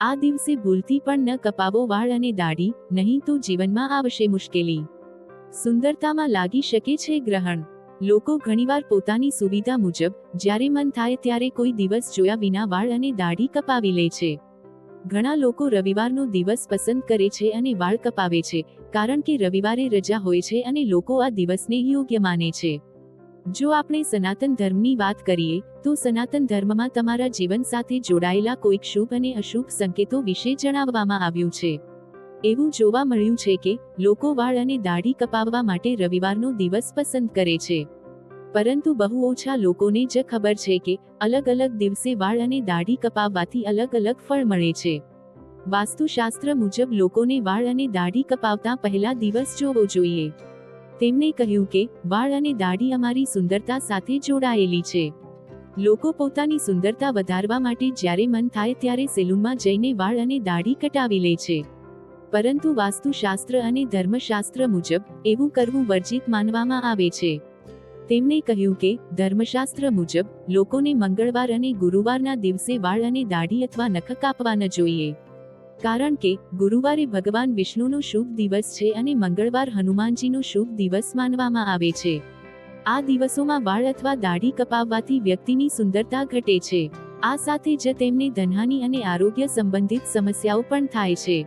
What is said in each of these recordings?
આ દિવસે ભૂલથી પણ ન કપાવો વાળ અને દાઢી, નહીં તો જીવનમાં આવશે મુશ્કેલી. સુંદરતામાં લાગી શકે છે ગ્રહણ. લોકો ઘણીવાર પોતાની સુવિધા મુજબ, જ્યારે મન થાય ત્યારે કોઈ દિવસ જોયા વિના વાળ અને દાઢી કપાવી લે છે. ઘણા લોકો રવિવારનો દિવસ પસંદ કરે છે અને વાળ કપાવે છે, કારણ કે રવિવારે રજા હોય છે અને લોકો આ દિવસને યોગ્ય માને છે. જો આપણે સનાતન ધર્મની વાત કરીએ, તો સનાતન ધર્મમાં તમારા જીવન સાથે જોડાયેલા કોઈક શુભ અને અશુભ સંકેતો વિશે જણાવવામાં આવ્યું છે. એવું જોવા મળ્યું છે કે, લોકો વાળ અને દાઢી કપાવવા માટે રવિવારનો દિવસ પસંદ કરે છે. પરંતુ બહુ ઓછા લોકોને જ ખબર છે કે, અલગ અલગ દિવસે વાળ અને દાઢી કપાવવાથી અલગ અલગ ફળ મળે છે. વાસ્તુશાસ્ત્ર મુજબ લોકોને વાળ અને દાઢી કપાવતા પહેલા દિવસ જોવો જોઈએ. તેમણે કહ્યું કે, વાળ અને દાઢી અમારી સુંદરતા સાથે જોડાયેલી છે. લોકો પોતાની સુંદરતા વધારવા માટે જ્યારે મન થાય ત્યારે સેલૂનમાં જઈને વાળ અને દાઢી કટાવી લે છે. પરંતુ વાસ્તુશાસ્ત્ર અને ધર્મશાસ્ત્ર મુજબ, એવું કરવું વર્જિત માનવામાં આવે છે. તેમણે કહ્યું કે, ધર્મશાસ્ત્ર મુજબ, લોકોને મંગળવાર અને ગુરુવારના દિવસે વાળ અને દાઢી અથવા નખ કાપવા ન જોઈએ. કારણ કે, ગુરુવારે ભગવાન વિષ્ણુનો શુભ દિવસ છે અને મંગળવાર હનુમાનજીનો શુભ દિવસ માનવામાં આવે છે. આ દિવસોમાં વાળ અથવા દાઢી કપાવવાથી વ્યક્તિની સુંદરતા ઘટે છે. આ સાથે જ તેમને ધનહાનિ અને આરોગ્ય સંબંધિત સમસ્યાઓ પણ થાય છે.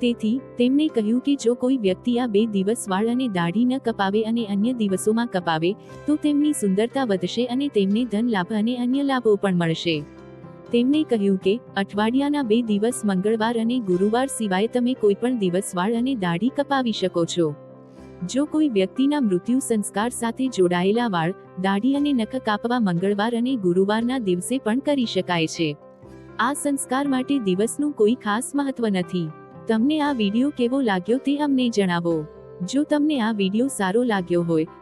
તેથી, તેમણે કહ્યું કે જો કોઈ વ્યક્તિ આ બે દિવસ વાળ અને દાઢી ન કપાવે અને અન્ય દિવસોમાં કપાવે, તો તેમની સુંદરતા વધશે અને તેમને ધન લાભ અને અન્ય લાભો પણ મળશે. તેમણે કહ્યું કે, અઠવાડિયાના બે દિવસ મંગળવાર અને ગુરુવાર સિવાય તમે કોઈપણ દિવસ વાળ અને દાઢી કપાવી શકો છો. જો કોઈ વ્યક્તિના મૃત્યુ સંસ્કાર સાથે જોડાયેલા વાળ, દાઢી અને નખ કાપવા મંગળવાર અને ગુરુવારના દિવસે પણ કરી શકાય છે. આ સંસ્કાર માટે દિવસનું કોઈ ખાસ મહત્વ નથી. તમને આ વિડિયો કેવો લાગ્યો તે અમને જણાવો. જો તમને આ વિડિયો સારો લાગ્યો હોય